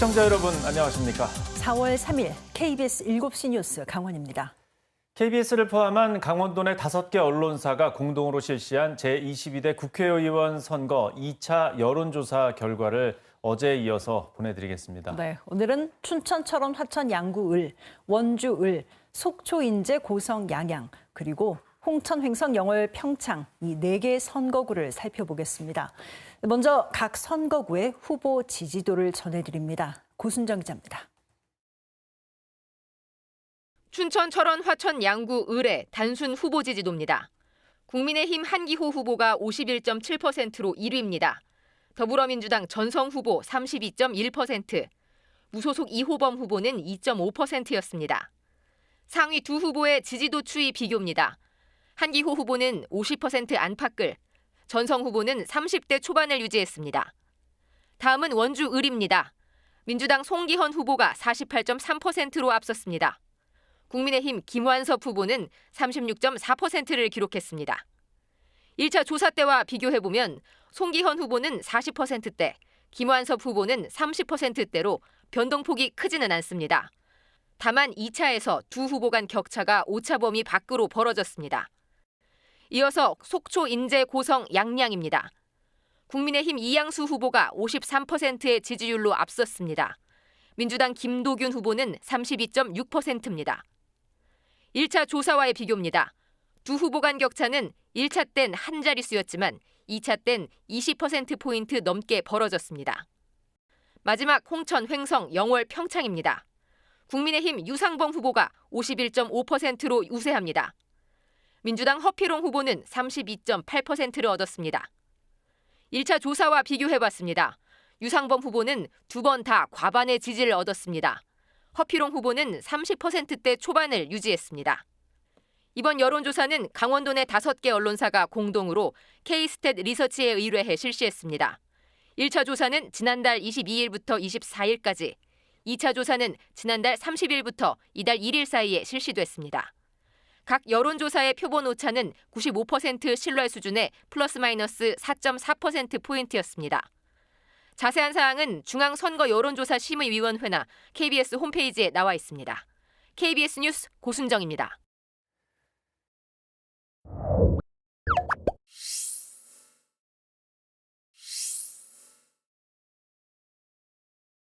시청자 여러분 안녕하십니까? 4월 3일 KBS 7시 뉴스 강원입니다. KBS를 포함한 강원도 내 다섯 개 언론사가 공동으로 실시한 제22대 국회의원 선거 2차 여론조사 결과를 어제에 이어서 보내드리겠습니다. 네, 오늘은 춘천, 철원, 화천, 양구, 을, 원주, 을, 속초, 인제, 고성, 양양, 그리고 홍천, 횡성, 영월, 평창 이 네 개의 선거구를 살펴보겠습니다. 먼저 각 선거구의 후보 지지도를 전해드립니다. 고순정 기자입니다. 춘천, 철원, 화천, 양구, 을의 단순 후보 지지도입니다. 국민의힘 한기호 후보가 51.7%로 1위입니다. 더불어민주당 전성 후보 32.1%, 무소속 이호범 후보는 2.5%였습니다. 상위 두 후보의 지지도 추이 비교입니다. 한기호 후보는 50% 안팎을, 전성 후보는 30대 초반을 유지했습니다. 다음은 원주 을입니다. 민주당 송기헌 후보가 48.3%로 앞섰습니다. 국민의힘 김완섭 후보는 36.4%를 기록했습니다. 1차 조사 때와 비교해보면 송기헌 후보는 40%대, 김완섭 후보는 30%대로 변동폭이 크지는 않습니다. 다만 2차에서 두 후보 간 격차가 오차 범위 밖으로 벌어졌습니다. 이어서 속초, 인제, 고성, 양양입니다. 국민의힘 이양수 후보가 53%의 지지율로 앞섰습니다. 민주당 김도균 후보는 32.6%입니다. 1차 조사와의 비교입니다. 두 후보 간 격차는 1차 땐 한 자릿수였지만 2차 땐 20%포인트 넘게 벌어졌습니다. 마지막 홍천, 횡성, 영월, 평창입니다. 국민의힘 유상범 후보가 51.5%로 우세합니다. 민주당 허피롱 후보는 32.8%를 얻었습니다. 1차 조사와 비교해봤습니다. 유상범 후보는 두 번 다 과반의 지지를 얻었습니다. 허피롱 후보는 30%대 초반을 유지했습니다. 이번 여론조사는 강원도 내 다섯 개 언론사가 공동으로 K스탯 리서치에 의뢰해 실시했습니다. 1차 조사는 지난달 22일부터 24일까지, 2차 조사는 지난달 30일부터 이달 1일 사이에 실시됐습니다. 각 여론조사의 표본 오차는 95% 신뢰 수준의 플러스 마이너스 4.4%포인트였습니다. 자세한 사항은 중앙선거 여론조사 심의위원회나 KBS 홈페이지에 나와 있습니다. KBS 뉴스 고순정입니다.